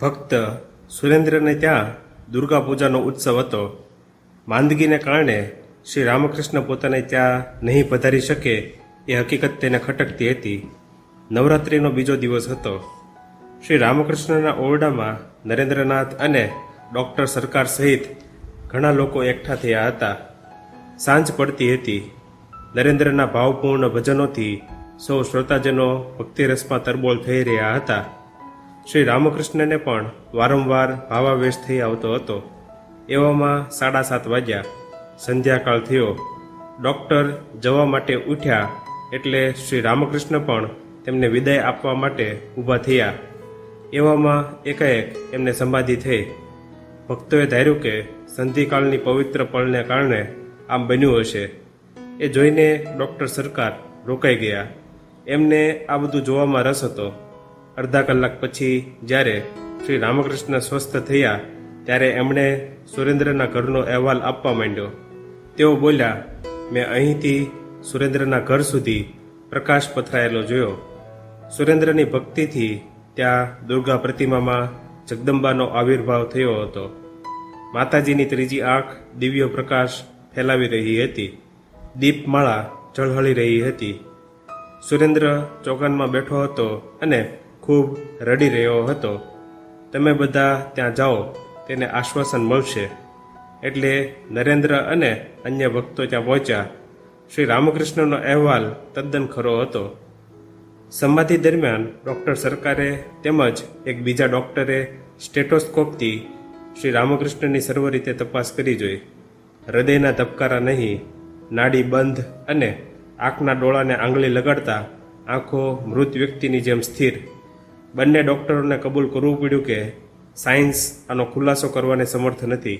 ભક્ત સુરેન્દ્રને ત્યાં દુર્ગા પૂજાનો ઉત્સવ હતો. માંદગીને કારણે શ્રી રામકૃષ્ણ પોતાને ત્યાં નહીં પધારી શકે એ હકીકત તેને ખટકતી હતી. નવરાત્રિનો બીજો દિવસ હતો. શ્રી રામકૃષ્ણના ઓરડામાં નરેન્દ્રનાથ અને ડૉક્ટર સરકાર સહિત ઘણા લોકો એકઠા થયા હતા. સાંજ પડતી હતી. નરેન્દ્રના ભાવપૂર્ણ ભજનોથી સૌ શ્રોતાજનો ભક્તિરસમાં તરબોળ થઈ રહ્યા હતા. શ્રી રામકૃષ્ણને પણ વારંવાર ભાવાવેશ થઈ આવતો હતો. એવામાં સાડા સાત વાગ્યા. સંધ્યાકાળ થયો. ડૉક્ટર જવા માટે ઉઠ્યા એટલે શ્રી રામકૃષ્ણ પણ તેમને વિદાય આપવા માટે ઊભા થયા. એવામાં એકાએક એમને સમાધિ થઈ. ભક્તોએ ધાર્યું કે સંધિકાળની પવિત્ર પળને કારણે આમ બન્યું હશે. એ જોઈને ડૉક્ટર સરકાર રોકાઈ ગયા. એમને આ બધું જોવામાં રસ હતો. અડધા કલાક પછી જ્યારે શ્રી રામકૃષ્ણ સ્વસ્થ થયા, ત્યારે એમણે સુરેન્દ્રના ઘરનો અહેવાલ આપવા માંડ્યો. તેઓ બોલ્યા, મેં અહીંથી સુરેન્દ્રના ઘર સુધી પ્રકાશ પથરાયેલો જોયો. સુરેન્દ્રની ભક્તિથી ત્યાં દુર્ગા પ્રતિમામાં જગદંબાનો આવિર્ભાવ થયો હતો. માતાજીની ત્રીજી આંખ દિવ્ય પ્રકાશ ફેલાવી રહી હતી. દીપમાળા ઝળહળી રહી હતી. સુરેન્દ્ર ચોગાનમાં બેઠો હતો અને ખૂબ રડી રહ્યો હતો. તમે બધા ત્યાં જાઓ, તેને આશ્વાસન મળશે. એટલે નરેન્દ્ર અને અન્ય ભક્તો ત્યાં પહોંચ્યા. શ્રી રામકૃષ્ણનો અહેવાલ તદ્દન ખરો હતો. સમાધિ દરમિયાન ડૉક્ટર સરકારે તેમજ એક બીજા ડૉક્ટરે સ્ટેટોસ્કોપથી શ્રી રામકૃષ્ણની સર્વ રીતે તપાસ કરી જોઈ. હૃદયના ધબકારા નહીં, નાડી બંધ અને આંખના ડોળાને આંગળી લગાડતા આંખો મૃત વ્યક્તિની જેમ સ્થિર. બંને ડૉક્ટરોને કબૂલ કરવું પડ્યું કે સાયન્સ આનો ખુલાસો કરવાને સમર્થ નથી.